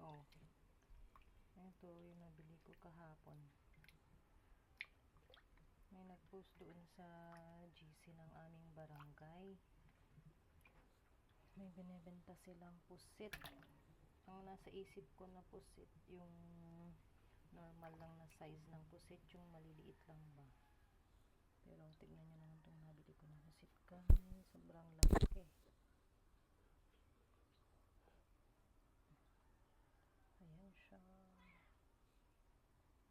oh. Ito yung nabili ko kahapon. May nag-post doon sa GC ng aming barangay. May binibenta silang pusit. Ang nasa isip ko na pusit, yung normal lang na size ng pusit, yung maliliit lang ba. Pero tignan nyo naman itong nabili ko na pusit kami. Sobrang laki. Ayan siya.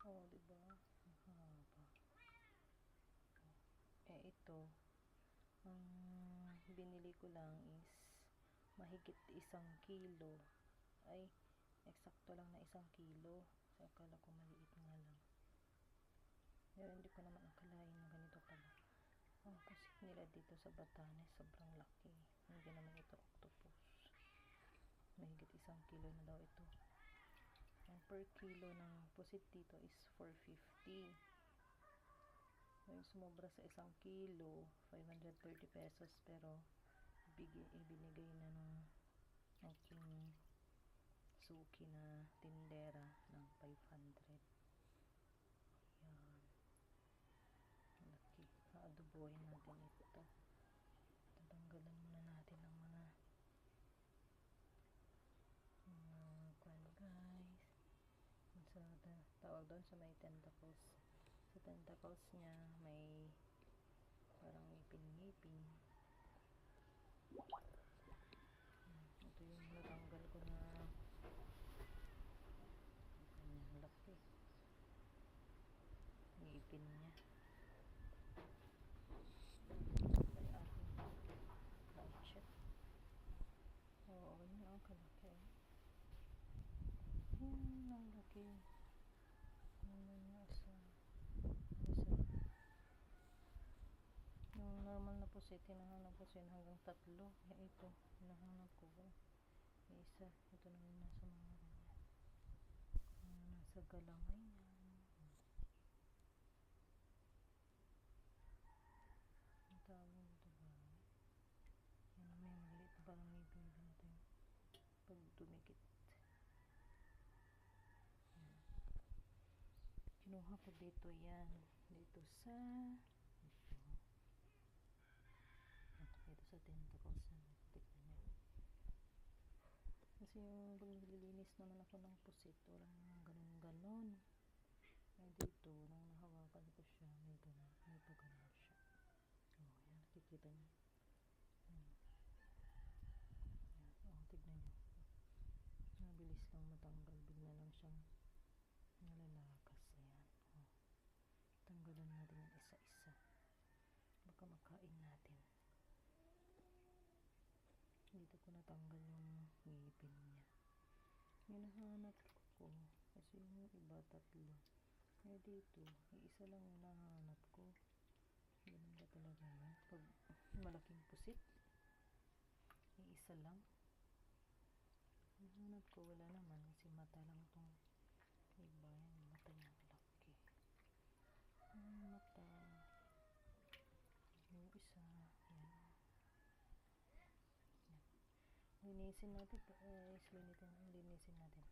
Oh, di ba? Ang haba. Eh, ito. Ang binili ko lang is mahigit isang kilo. Ay, eksakto lang na isang kilo. Sa akala ko maliit nga lang. Pero hindi ko naman akalain na ganito pala. Ang pusit nila dito sa Batanes, sobrang laki. Hindi naman ito octopus. Mahigit isang kilo na daw ito. Ang per kilo ng pusit dito is 450. Yung sumobra sa isang kilo, 530 pesos. Pero, bigi, ibinigay na nung aking suki na tindera ng 500. Yan. Laki. Aadobohin natin ito. Tatanggalan muna natin ng mga mga kwan guys. Sa ta- tawag doon sa may tentacles. Sa tentacles niya may parang ngipin-ngipin. Hmm, Ito yung natanggal ko na ang laki. Ngipin niya. May aking budget. Oo, yun ang kalaki. Yun ang laki. Ano niya sa isa. Yung pusit, hinahanap ko siya hanggang tatlo. Eh, ito, hinahanap ko ba? Yung isa, ito na yung nasa mga ganyan. Nasa galangay niya. Ang tawag nito ba? Yan may maliit parang may baby na ito pag dumikit. Yan. Kinuha ko dito yan. Dito sa dito. Dito sa tentacles. Tignan niyo. Kasi yung pag naglilinis naman ako ng pusit, wala naman ganun-ganon. Ay dito, nung nahawakan ko siya, may ganun. May pa ganun siya. Oh, yan. Nakikita niyo. Yan. Yan. Oh, tignan niyo. Mabilis lang matanggal. Bigla lang siyang nalalakas. Ayan. Oh. Tanggalan natin yung isa-isa. Baka makain natin. Dito ko natanggal yung ngipin niya. Hinahanap ko. Kasi yung iba tatlo. Eh dito, isa lang yung nahanap ko. Ganun ba talaga yan? Pag malaking pusit, isa lang. Hinahanap ko, wala naman. Kasi mata lang itong iba. Yung mata niya linisin natin. Uh, eh, islinitin linisin natin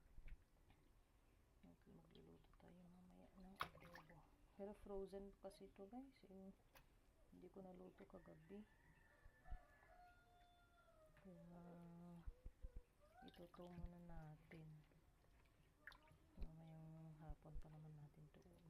okay, magluluto tayo mamaya ng adobo. Pero frozen kasi ito guys yung hindi ko naluto kagabi. Kaya ituto muna natin. Mamayang hapon pa naman natin to.